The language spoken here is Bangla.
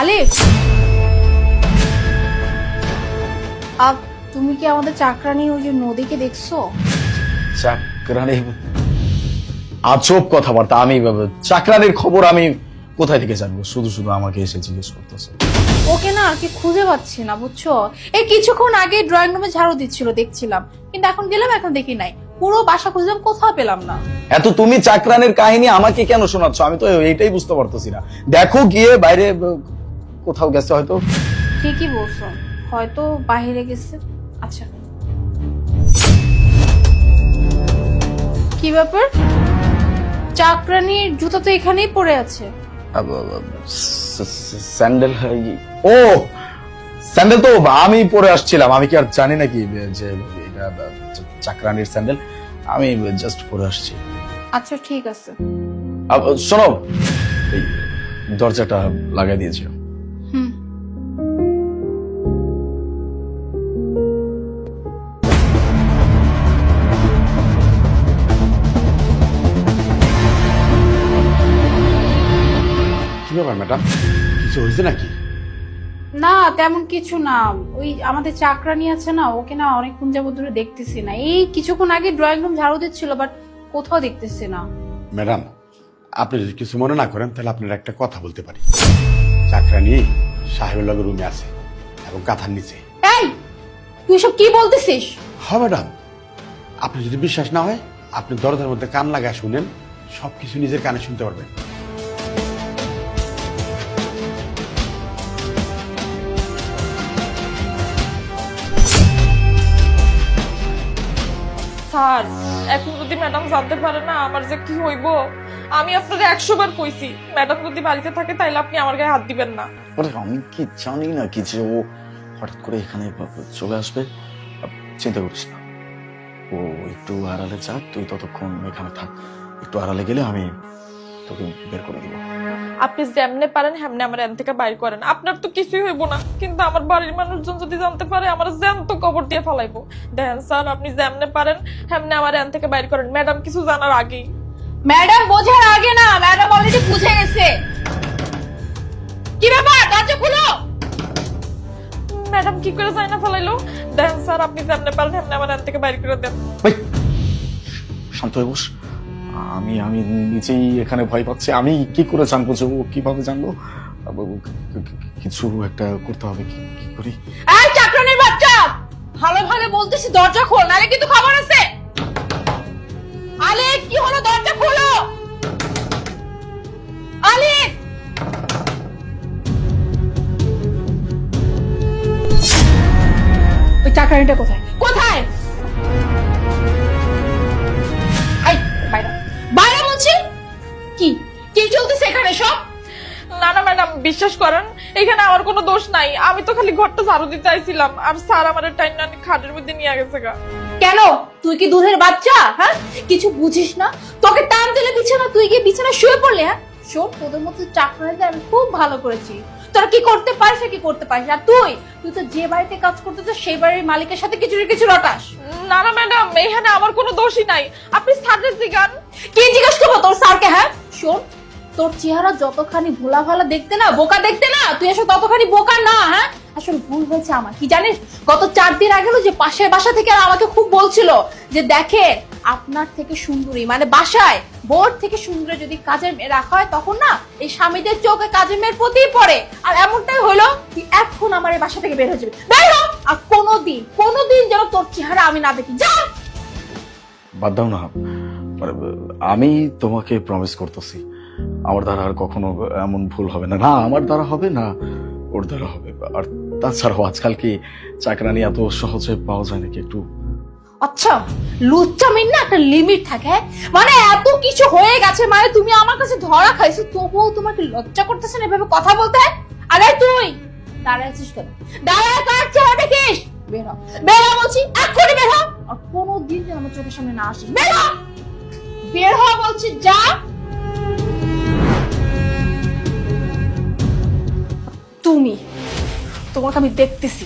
আলিফ আপ তুমি কি আমাদের চাকরানি ওই যে নদীকে দেখছ? চাকরানি? আজব কথাবার্তা আমি চাকরানির খবর আমি কোথায় থেকে জানব? শুধু শুধু আমাকে এসে জিজ্ঞেস করতেছে। ওকে না আর কি খুঁজে পাচ্ছি না বুঝছ? এই কিছুক্ষণ আগে ড্রয়িং রুমে ঝাড়ু দিচ্ছিল দেখছিলাম। কিন্তু এখন গেলাম এখন দেখি নাই। পুরো বাসা খুঁজলাম কোথাও পেলাম না। এত তুমি চাকরানের কাহিনী আমাকে কেন শোনাচ্ছ? আমি তো এইটাই বুঝতে পারতেছি না। দেখো গিয়ে বাইরে কোথাও গেছে হয়তো। ঠিকই বলছো। হয়তো বাইরে গেছে। আচ্ছা। কি ব্যাপার? চাকরানির জুতা তো এখানেই পড়ে আছে। স্যান্ডেল ও! স্যান্ডেল তো আমি পরে আসছিলাম। আমি কি আর জানি নাকি যে এটা চাকরানির স্যান্ডেল। আমি জাস্ট পরে আসছি। আচ্ছা ঠিক আছে। শোনো। দরজাটা লাগাই দিয়েছি। ব্যাপার ম্যাডাম? কিছু হয়েছে নাকি? না তেমন কিছু না। ওই আমাদের চাকরানি আছে না ওকে না অনেকক্ষণ যাবত ধরে দেখতেছি না। এই কিছুক্ষণ আগে ড্রয়িং রুম ঝাড়ু দিচ্ছিল বাট কোথাও দেখতেছি না। ম্যাডাম আপনি যদি কিছু মনে না করেন তাহলে আপনার একটা কথা বলতে পারি। চাকরানি সাহেবের লগে রুমে আছে এবং কাঁথার নিচে। এই তুই সব কি বলতেছিস? হ্যাঁ ম্যাডাম। আপনি যদি বিশ্বাস না হয় আপনি দরজার মধ্যে কান লাগায় শুনেন সবকিছু নিজের কানে শুনতে পারবেন। স্যার, এখন যদি ম্যাডাম জানতে পারে না আমার যে কি হইব, আমি আপনাকে একশো বার কইছি, ম্যাডাম যদি বাড়িতে থাকে তাইলে আপনি আমার গায়ে হাত দিবেন না। আমি কি জানি না কি যে ও হঠাৎ করে এখানে চলে আসবে। চিন্তা করিস না। ও একটু আড়ালে যাক, তুই ততক্ষণ এখানে থাক। একটু আড়ালে গেলে আমি তোকে বের করে দিব। আপনি যেমনে পারেন হেমনে আমার এন থেকে বাইর করেন। আপনার তো কিছুই হইব না। কিন্তু আমার বাড়ির মানুষজন যদি জানতে পারে আমার জ্যান্ত কবর দিয়ে ফেলাইবো। দেখেন স্যার আপনি যেমনে পারেন হেমনে আমার এন থেকে বাইর করেন। ম্যাডাম কিছু জানার আগেই। ম্যাডাম বোঝার আগে না ম্যাডাম অলরেডি বুঝে গেছে। কি ব্যাপার? দরজা খুলো! ম্যাডাম কি করে যায় না ফেলাইলো? দেখেন স্যার আপনি যেমনে পারেন হেমনে আমার এন থেকে বাইর করে দেন। শান্ত হয়ে বস। আমি আমি নিজেই এখানে ভয় পাচ্ছি। আমি কি করে জানব যে ও কীভাবে জানব কিছু একটা করতে হবে কি করি? চাকরানির বাচ্চা! বলতেছি, দরজা খোল, নালে কিন্তু খবর আছে। কি হলো? দরজা খোলো! আলিফ! ওই চাকরানিটা কোথায়? কোথায়? চলতেছে এখানে সব না না ম্যাডাম বিশ্বাস করেন এখানে আমার কোনো দোষ নাই। আমি তো খালি ঘরটা ঝাড়ু দিতে আইছিলাম। আর স্যার আমার টাইম না খাটের মধ্যে নিয়ে গেছে গা। কেন? তুই কি দুধের বাচ্চা? হ্যাঁ? কিছু বুঝিস না? তোকে টান দিলে বিছানা তুই গিয়ে বিছানা শুয়ে পড়লে হ্যাঁ? শোন তোদের মতো চাকরানিতে আমি খুব ভালো করেছি। তোরা কি করতে পারিস কি করতে পারিস? আর তুই? তুই তো যে বাড়িতে কাজ করতে করতেছ সেই বাড়ির মালিকের সাথে কিছু না কিছু রটাস। না না ম্যাডাম এখানে আমার কোনো দোষই নাই। আপনি স্যারের জিগান। কি জিজ্ঞেস করব তোর স্যারকে হ্যাঁ? শোন তোর চেহারা যতখানি ভোলা ভালা দেখতে না বোকা দেখতে না তুই আসলে ততখানি বোকা না হ্যাঁ? আসলে ভুল হয়েছে আমার। কি জানিস গত চার দিন আগে যে পাশের বাসা থেকে আমাকে খুব বলছিল যে দেখে আপনার থেকে সুন্দরী মানে বাসায় বোর থেকে সুন্দরী যদি কাজের মেয়ে রাখা হয় তখন না এই স্বামীদের চোখে কাজের মেয়ের প্রতিই পড়ে। আর এমনটাই হলো তুই এখন আমার এই বাসা থেকে বের হয়ে যাবে। বের হ! আর কোনোদিন কোনোদিন যেন তোর চেহারা আমি না দেখি। যা! বাদ দাও না। মানে, আমি তোমাকে প্রমিস করতেছি। আমার দ্বারা আর কখনো এমন ভুল হবে না। না, আমার দ্বারা হবে না, ওর দ্বারা হবে। আর তাছাড়াও আজকাল কি চাকরানি এত সহজে পাওয়া যায় নাকি একটু? আচ্ছা লুচ্চামির না একটা লিমিট থাকে হ্যাঁ? মানে এত কিছু হয়ে গেছে মানে তুমি আমার কাছে ধরা খাইছো, তবুও তোমাকে লজ্জা করতেছে না এভাবে কথা বলতে? আরে তুই! দাঁড়ায় আছিস কেন? দাঁড়ায় কার চেহারা দেখিস? বের হ। বের হ বলছি, এক্ষুনি বের হ! আর কোনো দিন যেন আমার চোখের সামনে না আসিস। বের বের হ বলছি, যা! তোমাকে আমি দেখতেছি।